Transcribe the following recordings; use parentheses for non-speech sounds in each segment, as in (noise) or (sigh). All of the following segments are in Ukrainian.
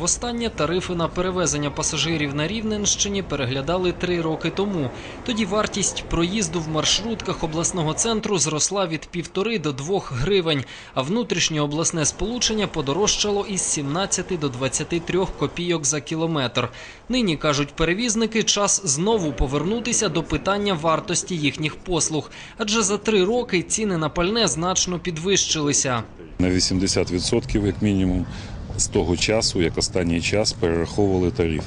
Востаннє тарифи на перевезення пасажирів на Рівненщині переглядали три роки тому. Тоді вартість проїзду в маршрутках обласного центру зросла від півтори до двох гривень, а внутрішнє обласне сполучення подорожчало із 17 до 23 копійок за кілометр. Нині кажуть перевізники, час знову повернутися до питання вартості їхніх послуг, адже за три роки ціни на пальне значно підвищилися. На 80% як мінімум з того часу, як останній час перераховували тариф.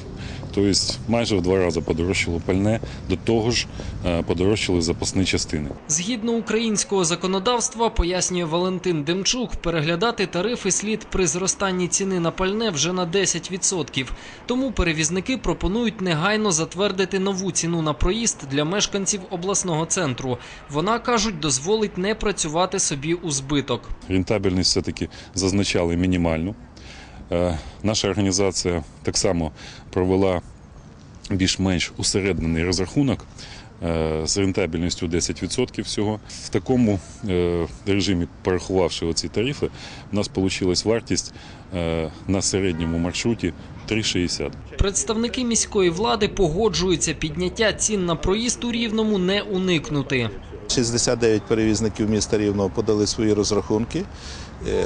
Тобто майже в два рази подорожчало пальне, до того ж е, подорожчали запасні частини. Згідно українського законодавства, пояснює Валентин Демчук, переглядати тарифи слід при зростанні ціни на пальне вже на 10%. Тому перевізники пропонують негайно затвердити нову ціну на проїзд для мешканців обласного центру. Вона кажуть, дозволить не працювати собі у збиток. Рентабельність все-таки зазначали мінімальну. Е, Наша організація так само провела більш-менш усереднений розрахунок е, з рентабельністю 10% всього. В такому е, режимі, порахувавши оці тарифи, у нас вийшла вартість на середньому маршруті 3,60. Представники міської влади погоджуються, підняття цін на проїзд у Рівному не уникнути. 69 перевізників міста Рівного подали свої розрахунки. Е,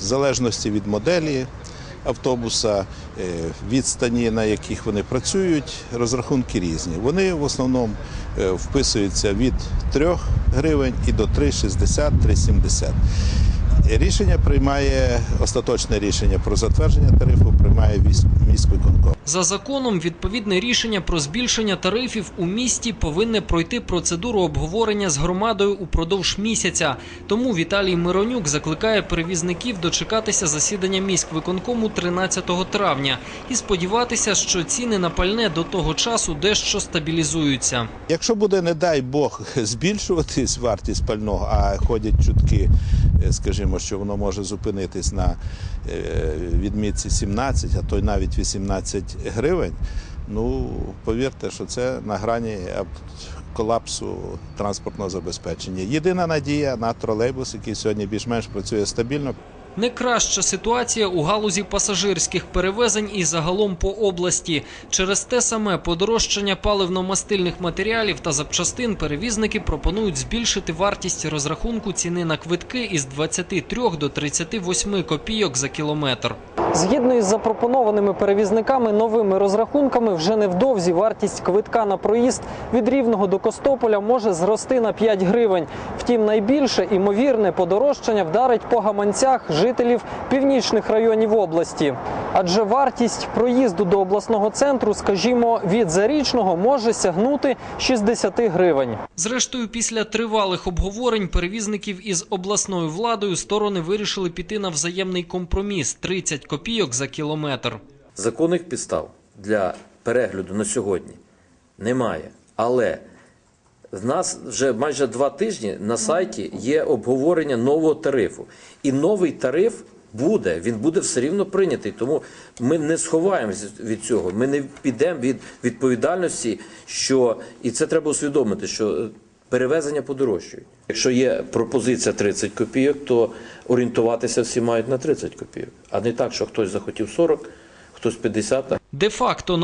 В залежності від моделі автобуса, е, відстані, на яких вони працюють, розрахунки різні. Вони в основному е, вписуються від 3 гривень і до 3,60-3,70. Рішення приймає остаточне рішення про затвердження тарифу, приймає військ- міськвиконком. За законом, відповідне рішення про збільшення тарифів у місті повинне пройти процедуру обговорення з громадою упродовж місяця. Тому Віталій Миронюк закликає перевізників дочекатися засідання міськвиконкому 13 травня і сподіватися, що ціни на пальне до того часу дещо стабілізуються. Якщо буде, не дай Бог, (laughs) збільшуватись вартість пального, а ходять чутки, е, скажімо, що воно може зупинитись на е, відмітці 17, а то й навіть 18 гривень, ну повірте, що це на грані колапсу транспортного забезпечення. Єдина надія на тролейбус, який сьогодні більш-менш працює стабільно. Не краща ситуація у галузі пасажирських перевезень і загалом по області. Через те саме подорожчання паливно-мастильних матеріалів та запчастин перевізники пропонують збільшити вартість розрахунку ціни на квитки із 23 до 38 копійок за кілометр. Згідно із запропонованими перевізниками новими розрахунками, вже невдовзі вартість квитка на проїзд від Рівного до Костополя може зрости на 5 гривень. Втім, найбільше імовірне подорожчання вдарить по гаманцях жителів північних районів області. Адже вартість проїзду до обласного центру, скажімо, від зарічного може сягнути 60 гривень. Зрештою, після тривалих обговорень перевізників із обласною владою сторони вирішили піти на взаємний компроміс 30 копійок за кілометр. Законних підстав для перегляду на сьогодні немає. Але в нас вже майже два тижні на сайті є обговорення нового тарифу. І новий тариф буде, він буде все рівно прийнятий. Тому ми не сховаємося від цього. Ми не підемо від відповідальності, що і це треба усвідомити, що е, перевезення подорожчують. Якщо є пропозиція 30 копійок, то орієнтуватися всі мають на 30 копійок, а не так, що хтось захотів 40, хтось 50. Де-факто